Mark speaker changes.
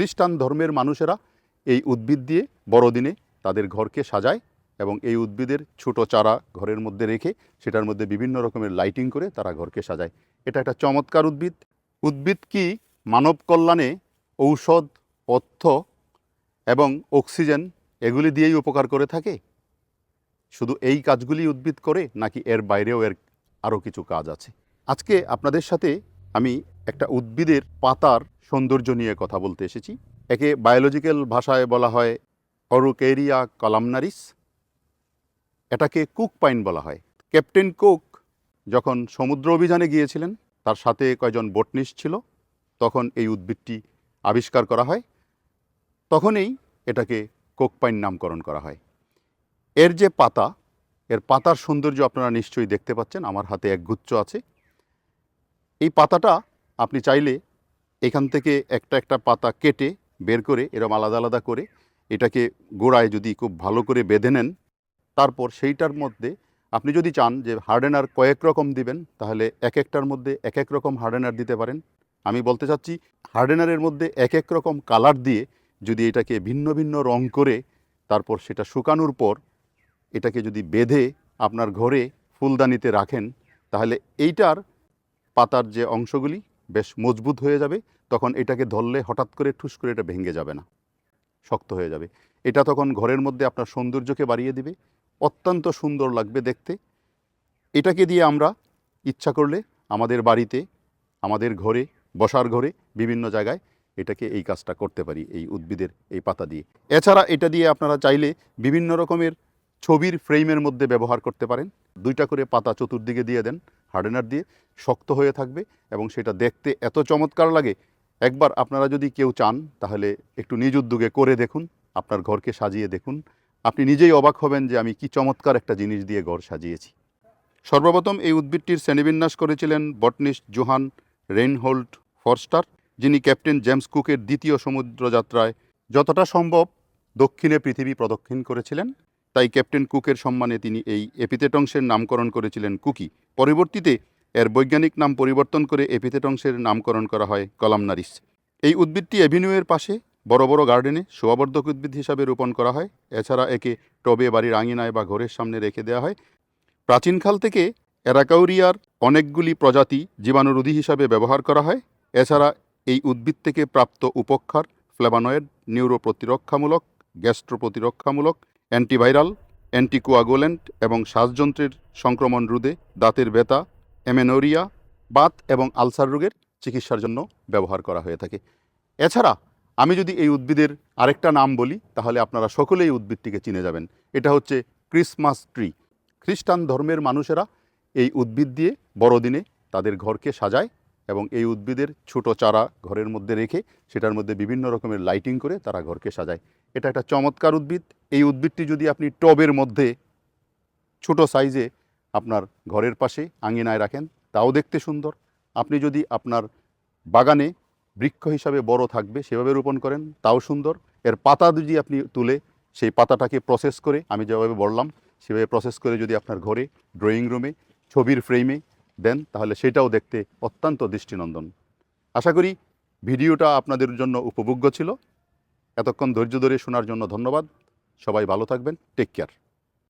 Speaker 1: খ্রিস্টান ধর্মের মানুষেরা এই উদ্ভিদ দিয়ে বড়দিনে তাদের ঘরকে সাজায় এবং এই উদ্ভিদের ছোট চারা ঘরের মধ্যে রেখে সেটার মধ্যে বিভিন্ন রকমের লাইটিং করে তারা ঘরকে সাজায়। এটা একটা চমৎকার উদ্ভিদ। উদ্ভিদ কি? মানব কল্যাণে ঔষধ, অর্থ এবং অক্সিজেন এগুলি দিয়েই উপকার করে থাকে? শুধু এই কাজগুলি উদ্ভিদ করে নাকি এর বাইরেও এর আরও কিছু কাজ আছে? আজকে আপনাদের সাথে আমি একটা উদ্ভিদের পাতার সৌন্দর্য নিয়ে কথা বলতে এসেছি। একে বায়োলজিক্যাল ভাষায় বলা হয় অরুকেরিয়া কলামনারিস এটাকে কুক পাইন বলা হয়। ক্যাপ্টেন কুক যখন সমুদ্র অভিযানে গিয়েছিলেন, তার সাথে কয়জন বটনিস্ট ছিল, তখন এই উদ্ভিদটি আবিষ্কার করা হয়। তখনই এটাকে কোকপাইন নামকরণ করা হয়। এর যে পাতা, এর পাতার সৌন্দর্য আপনারা নিশ্চয়ই দেখতে পাচ্ছেন, আমার হাতে এক গুচ্ছ আছে। এই পাতাটা আপনি চাইলে এখান থেকে একটা একটা পাতা কেটে বের করে, এরম আলাদা আলাদা করে এটাকে গোড়ায় যদি খুব ভালো করে বেঁধে নেন, তারপর সেইটার মধ্যে আপনি যদি চান যে হার্ডেনার কয়েক রকম দিবেন, তাহলে এক একটার মধ্যে এক এক রকম হার্ডেনার দিতে পারেন। আমি বলতে চাচ্ছি, হার্ডেনারের মধ্যে এক এক রকম কালার দিয়ে যদি এটাকে ভিন্ন ভিন্ন রং করে, তারপর সেটা শুকানোর পর এটাকে যদি বেঁধে আপনার ঘরে ফুলদানিতে রাখেন, তাহলে এইটার পাতার যে অংশগুলি বেশ মজবুত হয়ে যাবে, তখন এটাকে ধরলে হঠাৎ করে ঠুস করে এটা ভেঙে যাবে না, শক্ত হয়ে যাবে। এটা তখন ঘরের মধ্যে আপনার সৌন্দর্যকে বাড়িয়ে দিবে, অত্যন্ত সুন্দর লাগবে দেখতে। এটাকে দিয়ে আমরা ইচ্ছা করলে আমাদের বাড়িতে, আমাদের ঘরে, বসার ঘরে, বিভিন্ন জায়গায় এটাকে এই কাজটা করতে পারি, এই উদ্ভিদের এই পাতা দিয়ে। এছাড়া এটা দিয়ে আপনারা চাইলে বিভিন্ন রকমের ছবির ফ্রেমের মধ্যে ব্যবহার করতে পারেন। দুইটা করে পাতা চতুর্দিকে দিয়ে দেন, হার্ডেনার দিয়ে, শক্ত হয়ে থাকবে এবং সেটা দেখতে এত চমৎকার লাগে। একবার আপনারা যদি কেউ চান, তাহলে একটু নিজ উদ্যোগে করে দেখুন, আপনার ঘরকে সাজিয়ে দেখুন। আপনি নিজেই অবাক হবেন যে আমি কি চমৎকার একটা জিনিস দিয়ে ঘর সাজিয়েছি। সর্বপ্রথম এই উদ্ভিদটির শ্রেণীবিন্যাস করেছিলেন বটনিস্ট জোহান রেইনহোল্ড ফরস্টার, যিনি ক্যাপ্টেন জেমস কুকের দ্বিতীয় সমুদ্রযাত্রায় যতটা সম্ভব দক্ষিণে পৃথিবী প্রদক্ষিণ করেছিলেন। তাই ক্যাপ্টেন কুকের সম্মানে তিনি এই এপিথেট অংশের নামকরণ করেছিলেন কুকি। পরবর্তীতে এর বৈজ্ঞানিক নাম পরিবর্তন করে এপিথেট অংশের নামকরণ করা হয় কলামনারিস এই উদ্ভিদটি অ্যাভিনিউয়ের পাশে, বড় বড় গার্ডেনে শোভাবর্ধক উদ্ভিদ হিসাবে রোপণ করা হয়। এছাড়া একে টবে, বাড়ির আঙিনায় বা ঘরের সামনে রেখে দেওয়া হয়। প্রাচীনকাল থেকে অ্যারাকাউরিয়ার অনেকগুলি প্রজাতি জীবাণুরোধী হিসাবে ব্যবহার করা হয়। এছাড়া এই উদ্ভিদ থেকে প্রাপ্ত উপক্ষার ফ্লেভানয়েড নিউরো প্রতিরক্ষামূলক গ্যাস্ট্রো প্রতিরক্ষামূলক অ্যান্টিভাইরাল, অ্যান্টিকোয়াগুলেন্ট এবং শ্বাসযন্ত্রের সংক্রমণ রোধে দাঁতের ব্যথা এমেনোরিয়া বাত এবং আলসার রোগের চিকিৎসার জন্য ব্যবহার করা হয়ে থাকে। এছাড়া আমি যদি এই উদ্ভিদের আরেকটা নাম বলি, তাহলে আপনারা সকলেই এই উদ্ভিদটিকে চিনে যাবেন। এটা হচ্ছে ক্রিসমাস ট্রি। খ্রিস্টান ধর্মের মানুষেরা এই উদ্ভিদ দিয়ে বড়দিনে তাদের ঘরকে সাজায় এবং এই উদ্ভিদের ছোট চারা ঘরের মধ্যে রেখে সেটার মধ্যে বিভিন্ন রকমের লাইটিং করে তারা ঘরকে সাজায়। এটা একটা চমৎকার উদ্ভিদ। এই উদ্ভিদটি যদি আপনি টবের মধ্যে ছোট সাইজে আপনার ঘরের পাশে আঙিনায় রাখেন, তাও দেখতে সুন্দর। আপনি যদি আপনার বাগানে বৃক্ষ হিসাবে বড় থাকবে, সেভাবে রোপণ করেন, তাও সুন্দর। এর পাতা যদি আপনি তুলে সেই পাতাটাকে প্রসেস করে, আমি যেভাবে বললাম, সেভাবে প্রসেস করে যদি আপনার ঘরে ড্রয়িং রুমে ছবির ফ্রেমে দেন, তাহলে সেটাও দেখতে অত্যন্ত দৃষ্টিনন্দন। আশা করি ভিডিওটা আপনাদের জন্য উপভোগ্য ছিল। এতক্ষণ ধৈর্য ধরে শোনার জন্য ধন্যবাদ। সবাই ভালো থাকবেন। Take care